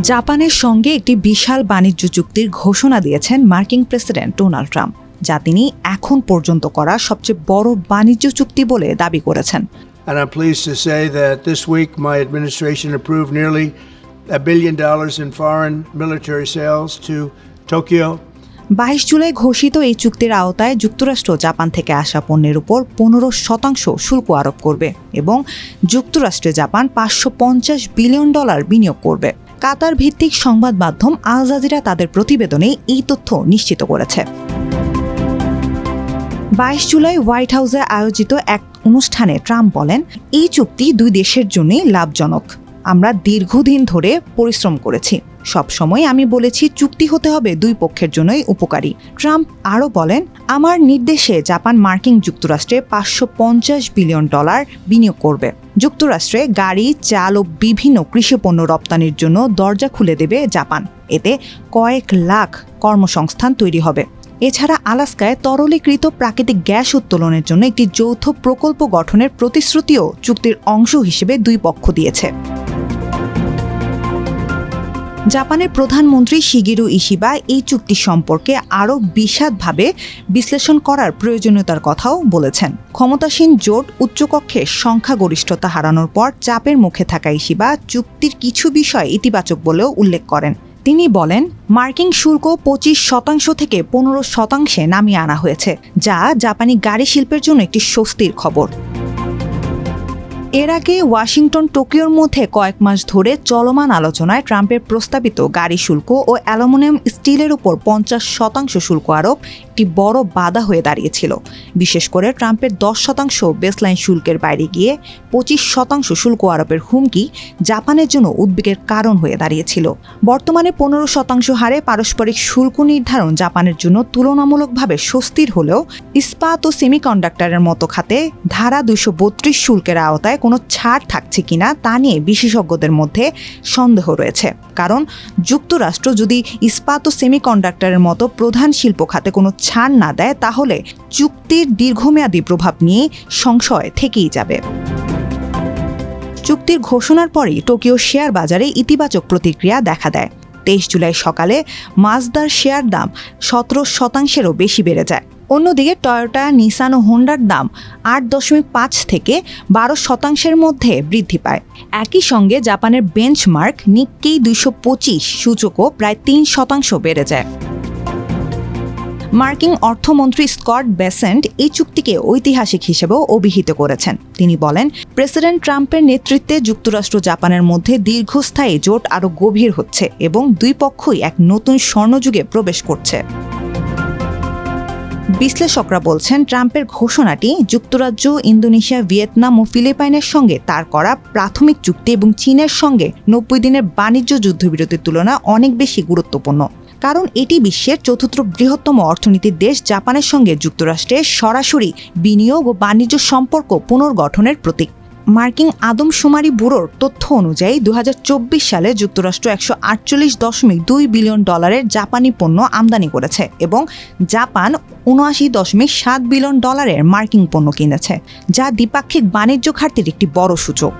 জাপানের সঙ্গে একটি বিশাল বাণিজ্য চুক্তির ঘোষণা দিয়েছেন মার্কিন প্রেসিডেন্ট ডোনাল্ড ট্রাম্প যা তিনি এখন পর্যন্ত করা সবচেয়ে বড় বাণিজ্য চুক্তি বলে দাবি করেছেন And I'm pleased to say that this week my administration approved nearly a billion dollars in foreign military sales to Tokyo. বাইশ জুলাই ঘোষিত এই চুক্তির আওতায় যুক্তরাষ্ট্র জাপান থেকে আসা পণ্যের উপর পনেরো শতাংশ শুল্ক আরোপ করবে এবং যুক্তরাষ্ট্রে জাপান পাঁচশো পঞ্চাশ বিলিয়ন ডলার বিনিয়োগ করবে কাতার ভিত্তিক সংবাদ মাধ্যম আল জাজিরা তাদের প্রতিবেদনে এই তথ্য নিশ্চিত করেছে। বাইশ জুলাই হোয়াইট হাউসে আয়োজিত এক অনুষ্ঠানে ট্রাম্প বলেন, এই চুক্তি দুই দেশের জন্যই লাভজনক। আমরা দীর্ঘদিন ধরে পরিশ্রম করেছি। সবসময় আমি বলেছি চুক্তি হতে হবে দুই পক্ষের জন্যই উপকারী। ট্রাম্প আরও বলেন, আমার নির্দেশে জাপান মার্কিন যুক্তরাষ্ট্রে পাঁচশো পঞ্চাশ বিলিয়ন ডলার বিনিয়োগ করবে। যুক্তরাষ্ট্রে গাড়ি, চাল ও বিভিন্ন কৃষি পণ্য রপ্তানির জন্য দরজা খুলে দেবে জাপান। এতে কয়েক লাখ কর্মসংস্থান তৈরি হবে। এছাড়া আলাস্কায় তরলীকৃত প্রাকৃতিক গ্যাস উত্তোলনের জন্য একটি যৌথ প্রকল্প গঠনের প্রতিশ্রুতিও চুক্তির অংশ হিসেবে দুই পক্ষ দিয়েছে। জাপানের প্রধানমন্ত্রী শিগিরু ইশিবা এই চুক্তি সম্পর্কে আরও বিশাদভাবে বিশ্লেষণ করার প্রয়োজনীয়তার কথাও বলেছেন। ক্ষমতাসীন জোট উচ্চকক্ষে সংখ্যাগরিষ্ঠতা হারানোর পর চাপের মুখে থাকা ইশিবা চুক্তির কিছু বিষয় ইতিবাচক বলেও উল্লেখ করেন। তিনি বলেন, মার্কিন শুল্ক পঁচিশ শতাংশ থেকে পনেরো শতাংশে নামিয়ে আনা হয়েছে, যা জাপানি গাড়ি শিল্পের জন্য একটি স্বস্তির খবর। এর আগে ওয়াশিংটন, টোকিওর মধ্যে কয়েক মাস ধরে চলমান আলোচনায় ট্রাম্পের প্রস্তাবিত গাড়ি শুল্ক ও অ্যালুমিনিয়াম স্টিলের উপর পঞ্চাশ শতাংশ শুল্ক আরোপ একটি বড় বাধা হয়ে দাঁড়িয়েছিল। বিশেষ করে ট্রাম্পের দশ শতাংশ বেসলাইন শুল্কের বাইরে গিয়ে পঁচিশ শতাংশ শুল্ক আরোপের হুমকি জাপানের জন্য উদ্বেগের কারণ হয়ে দাঁড়িয়েছিল। বর্তমানে পনেরো শতাংশ হারে পারস্পরিক শুল্ক নির্ধারণ জাপানের জন্য তুলনামূলকভাবে স্বস্তির হলেও ইস্পাত ও সেমিকন্ডাক্টরের মতো খাতে ধারা বত্রিশ শুল্কের আওতায় কোনো ছাড় থাকছে কিনা তা নিয়ে বিশেষজ্ঞদের মধ্যে সন্দেহ রয়েছে। কারণ যুক্তরাষ্ট্র যদি ইস্পাত ও সেমিকন্ডাক্টরের মতো প্রধান শিল্প খাতে কোনো ছাড় না দেয়, তাহলে চুক্তির দীর্ঘমেয়াদী প্রভাব নিয়ে সংশয় থেকেই যাবে। চুক্তির ঘোষণার পরই টোকিও শেয়ার বাজারে ইতিবাচক প্রতিক্রিয়া দেখা দেয়। তেইশ জুলাই সকালে মাজদার শেয়ার দাম সতেরো শতাংশেরও বেশি বেড়ে যায়। অন্যদিকে টয়োটা, নিসান ও হোন্ডার দাম আট দশমিক পাঁচ থেকে বারো শতাংশের মধ্যে বৃদ্ধি পায়। একই সঙ্গে জাপানের বেঞ্চমার্ক নিক্কেই দুইশো পঁচিশ সূচকও প্রায় তিন শতাংশ বেড়ে যায়। মার্কিন অর্থমন্ত্রী স্কট বেসেন্ট এই চুক্তিকে ঐতিহাসিক হিসেবেও অভিহিত করেছেন। তিনি বলেন, প্রেসিডেন্ট ট্রাম্পের নেতৃত্বে যুক্তরাষ্ট্র জাপানের মধ্যে দীর্ঘস্থায়ী জোট আরও গভীর হচ্ছে এবং দুই পক্ষই এক নতুন স্বর্ণযুগে প্রবেশ করছে। বিশ্লেষকরা বলছেন, ট্রাম্পের ঘোষণাটি যুক্তরাজ্য, ইন্দোনেশিয়া, ভিয়েতনাম ও ফিলিপাইনের সঙ্গে তার করা প্রাথমিক চুক্তি এবং চীনের সঙ্গে নব্বই দিনের বাণিজ্য যুদ্ধবিরতির তুলনায় অনেক বেশি গুরুত্বপূর্ণ। কারণ এটি বিশ্বের চতুর্থ বৃহত্তম অর্থনীতির দেশ জাপানের সঙ্গে যুক্তরাষ্ট্রের সরাসরি বিনিয়োগ ও বাণিজ্য সম্পর্ক পুনর্গঠনের প্রতীক। মার্কিন আদমশুমারি ব্যুরোর তথ্য অনুযায়ী দু হাজার চব্বিশ সালে যুক্তরাষ্ট্র একশো আটচল্লিশ দশমিক দুই বিলিয়ন ডলারের জাপানি পণ্য আমদানি করেছে এবং জাপান উনআশি দশমিক সাত বিলিয়ন ডলারের মার্কিন পণ্য কিনেছে, যা দ্বিপাক্ষিক বাণিজ্য ঘাটতির একটি বড় সূচক।